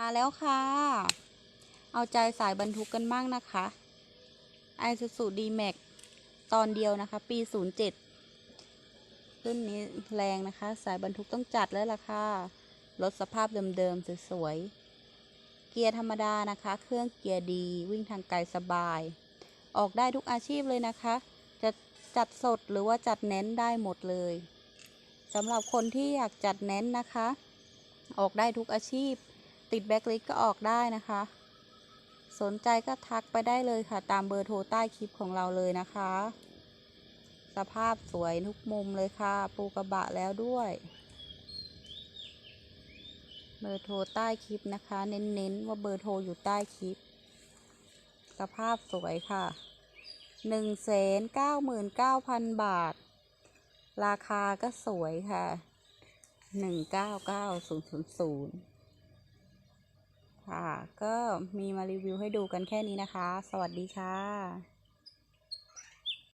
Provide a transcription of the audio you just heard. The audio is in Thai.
มาแล้วค่ะ เอาใจสายบรรทุกกันบ้างนะคะไอซูซูดีแม็กตอนเดียวนะคะ ปี 07ขึ้นนี้แรงนะคะ สายบรรทุกต้องจัดแล้วล่ะค่ะรถสภาพเดิมๆสวยๆ เกียร์ธรรมดานะคะ เครื่องเกียร์ดี วิ่งทางไกลสบาย ออกได้ทุกอาชีพเลยนะคะ จะจัดสดหรือว่าจัดเน้นได้หมดเลยสำหรับคนที่อยากจัดเน้นนะคะ ออกได้ทุกอาชีพ ติดแบ็คลิสก็ออกได้นะคะ สนใจก็ทักไปได้เลยค่ะ ตามเบอร์โทรใต้คลิปของเราเลยนะคะ สภาพสวยทุกมุมเลยค่ะ ปูกระบะแล้วด้วย เบอร์โทรใต้คลิปนะคะ เน้นๆว่าเบอร์โทรอยู่ใต้คลิป สภาพสวยค่ะหนึ่งแสนเก้าหมื่นเก้าพันบาท ราคาก็สวยค่ะหนึ่งเก้าเก้าศูนย์ศูนย์ศูนย์ ค่ะ ก็มีมารีวิวให้ดูกันแค่นี้นะคะ สวัสดีค่ะ